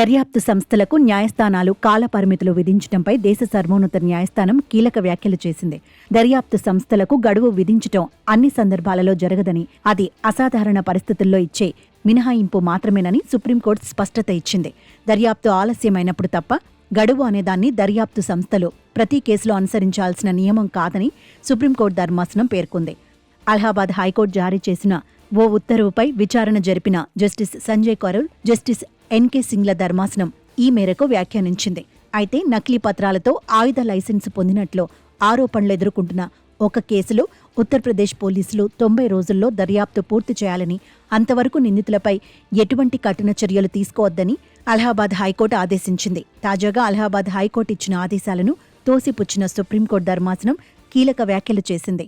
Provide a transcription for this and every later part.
దర్యాప్తు సంస్థలకు న్యాయస్థానాలు కాల పరిమితులు విధించడంపై దేశ సర్వోన్నత న్యాయస్థానం కీలక వ్యాఖ్యలు చేసింది. దర్యాప్తు సంస్థలకు గడువు విధించటం అన్ని సందర్భాలలో జరగదని అది అసాధారణ పరిస్థితుల్లో ఇచ్చే మినహాయింపు మాత్రమేనని సుప్రీంకోర్టు స్పష్టత ఇచ్చింది. దర్యాప్తు ఆలస్యమైనప్పుడు తప్ప గడువు అనేదాన్ని దర్యాప్తు సంస్థలు ప్రతి కేసులో అనుసరించాల్సిన నియమం కాదని సుప్రీంకోర్టు ధర్మాసనం పేర్కొంది. అలహాబాద్ హైకోర్టు జారీ చేసిన ఓ ఉత్తర్వుపై విచారణ జరిపిన justice Sanjay Karol justice N సింగ్ల ధర్మాసనం ఈ మేరకు వ్యాఖ్యానించింది. అయితే నకిలీ పత్రాలతో ఆయుధ లైసెన్స్ పొందినట్లు ఆరోపణలు ఎదుర్కొంటున్న ఒక కేసులో ఉత్తరప్రదేశ్ పోలీసులు తొంభై రోజుల్లో దర్యాప్తు పూర్తి చేయాలని అంతవరకు నిందితులపై ఎటువంటి కఠిన చర్యలు తీసుకోవద్దని అలహాబాద్ హైకోర్టు ఆదేశించింది. తాజాగా అలహాబాద్ హైకోర్టు ఇచ్చిన ఆదేశాలను తోసిపుచ్చిన సుప్రీంకోర్టు ధర్మాసనం కీలక వ్యాఖ్యలు చేసింది.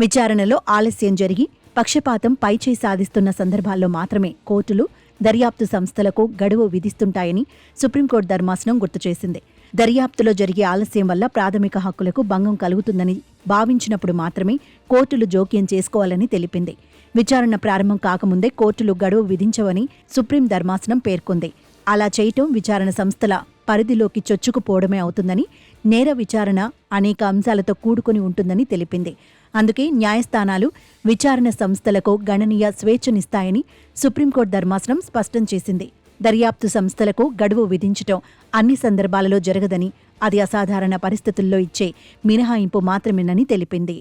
విచారణలో ఆలస్యం జరిగి పక్షపాతం పైచేయి సాధిస్తున్న సందర్భాల్లో మాత్రమే కోర్టులు దర్యాప్తు సంస్థలకు గడువు విధిస్తుంటాయని సుప్రీంకోర్టు ధర్మాసనం గుర్తు చేసింది. దర్యాప్తులో జరిగే ఆలస్యం వల్ల ప్రాథమిక హక్కులకు భంగం కలుగుతుందని భావించినప్పుడు మాత్రమే కోర్టులు జోక్యం చేసుకోవాలని తెలిపింది. విచారణ ప్రారంభం కాకముందే కోర్టులు గడువు విధించవని సుప్రీం ధర్మాసనం పేర్కొంది. అలా చేయటం విచారణ సంస్థల పరిధిలోకి చొచ్చుకుపోవడమే అవుతుందని నేర విచారణ అనేక అంశాలతో కూడుకొని ఉంటుందని తెలిపింది. అందుకే న్యాయస్థానాలు విచారణ సంస్థలకు గణనీయ స్వేచ్ఛనిస్తాయని సుప్రీంకోర్టు ధర్మాసనం స్పష్టం చేసింది. దర్యాప్తు సంస్థలకు గడువు విధించటం అన్ని సందర్భాలలో జరగదని అది అసాధారణ పరిస్థితుల్లో ఇచ్చే మినహాయింపు మాత్రమేనని తెలిపింది.